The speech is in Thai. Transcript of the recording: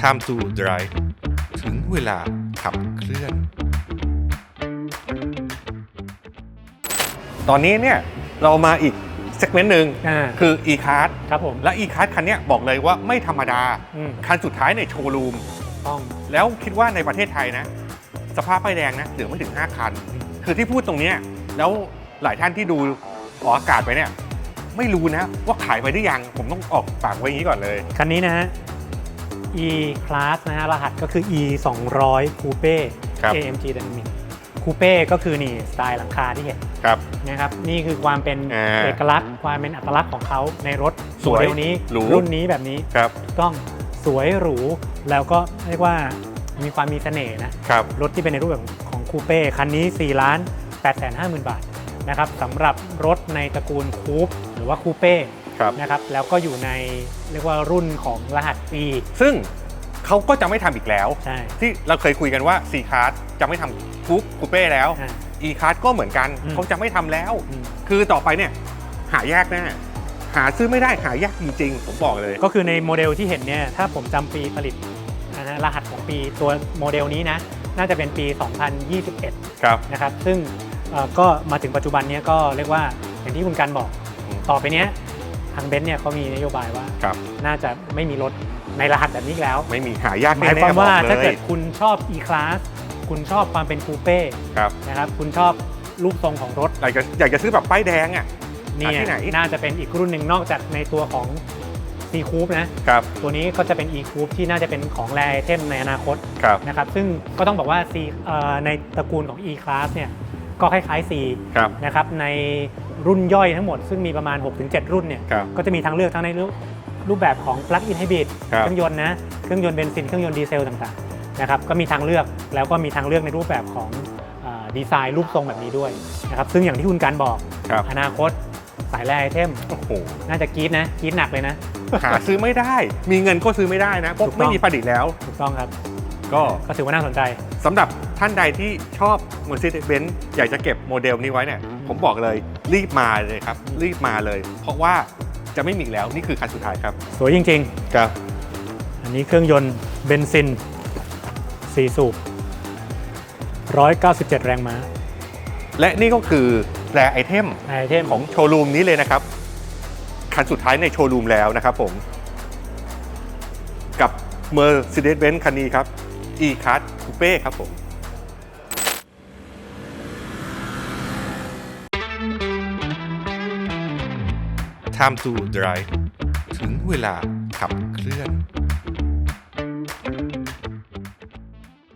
Time to Drive ถึงเวลาขับเคลื่อน ตอนนี้เนี่ยเรามาอีกเซกเมนต์หนึ่งอ่าคือ e-card ครับผมและ e-card คันเนี้ยบอกเลยว่าไม่ธรรมดา อืมคันสุดท้ายในโชว์รูม ต้อง แล้วคิดว่าในประเทศไทยนะ สภาพป้ายแดงนะเหลือไม่ถึง 5 คัน คือที่พูดตรงเนี้ยแล้วหลายท่านที่ดูออกอากาศไปเนี่ย ไม่รู้นะว่าขายไปได้ยัง ผมต้องออกปากไว้อย่างนี้ก่อนเลย คันนี้นะฮะ e class นะฮะรหัสก็คือ e 2 0 0 coupe ครับ amg dynamic coupe ก็คือนี่สไตล์หลังคาที่เห็นครับ นะครับนี่คือความเป็นอ่าเอกลักษณ์ความเป็นอัตลักษณ์ของเขาในรถสวยโมเดลนี้หรู รุ่นนี้แบบนี้ครับต้องสวยหรูแล้วก็เรียกว่ามีความมีเสน่ห์นะ ครับ รถที่เป็นในรูปแบบของคูเป้คันนี้ 4 ล้าน8 5 0 0 0 0 บาทนะครับสำหรับรถในตระกูลคูปหรือว่าคูเป้ ครับนะครับแล้วก็อยู่ในเรียกว่ารุ่นของรหัส E ซึ่งเขาก็จะไม่ทำอีกแล้ว ใช่ ที่เราเคยคุยกันว่า C card จะไม่ทำฟุกคูเป้แล้ว อ่า E card ก็เหมือนกันอืม เขาจะไม่ทำแล้ว อืมคือต่อไปเนี่ยหายากแน่หาซื้อไม่ได้หายากจริงๆผมบอกเลย ก็คือในโมเดลที่เห็นเนี่ยถ้าผมจำปีผลิตนะฮะรหัสของปีตัวโมเดลนี้นะน่าจะเป็นปี 2021 ครับ นะครับซึ่งเอ่อก็มาถึงปัจจุบันเนี้ยก็เรียกว่าอย่างที่คุณกันบอกอืม ต่อไปเนี้ยทางเบนซ์เนี่ยเขามีนโยบายว่า ครับ น่าจะไม่มีรถในรหัสแบบนี้อีกแล้ว ไม่มีหายากหแน่มายๆความว่าบอกลยถ้าเกิดคุณชอบ e-class คุณชอบความเป็นคูเป้ครับนะครับคุณชอบรูปทรงของรถอยากจะอยากจะซื้อแบบป้ายแดงอะ เนี่หาที่ไหนยน่าจะเป็นอีกรุ่นหนึ่งนอกจากในตัวของ C Coupe นะครับ ตัวนี้ก็จะเป็น E Coupe ที่น่าจะเป็นของแรไอเทมในอนาคตครับ นะครับซึ่งก็ต้องบอกว่า C เอ่อในตระกูลของ E Class เนี่ยก็คล้ายๆ C ครับ นะครับใน รุ่นย่อยทั้งหมด ซึ่งมีประมาณ 6-7 รุ่นเนี่ยครับก็จะมีทางเลือกทั้งในรูปรูปแบบของ Plug-in Hybrid ครับเครื่องยนต์นะเครื่องยนต์เบนซินเครื่องยนต์ดีเซลต่างๆนะครับก็มีทางเลือกแล้วก็มีทางเลือกในรูปแบบของอาดีไซน์รูปทรงแบบนี้ด้วยนะครับซึ่งอย่างที่คุณการบอกครับอนาคตสายแรไอเทม โอ้โหน่าจะกรีดนะกรีดหนักเลยนะ หาซื้อไม่ได้ มีเงินก็ซื้อไม่ได้นะเพราะถูกต้อง ไม่มีผลิตแล้ว ถูกต้องครับ ก็ก็ถือว่าน่าสนใจ สำหรับท่านใดที่ชอบ Mercedes-Benz อยากจะเก็บโมเดลนี้ไว้เนี่ย ผมบอกเลยรีบมาเลยครับ รีบมาเลย เพราะว่าจะไม่มีอีกแล้วนี่คือคันสุดท้ายครับ สวยจริง ครับ ๆ อันนี้เครื่องยนต์เบนซิน 4 สูบ 197 แรงม้าและนี่ก็คือแรไอเทม ไอเทมของโชว์รูมนี้เลยนะครับ คันสุดท้ายในโชว์รูมแล้วนะครับผม กับ Mercedes-Benz คันนี้ครับ E-Class Coupe ครับผม Time to Drive ถึงเวลาขับเคลื่อน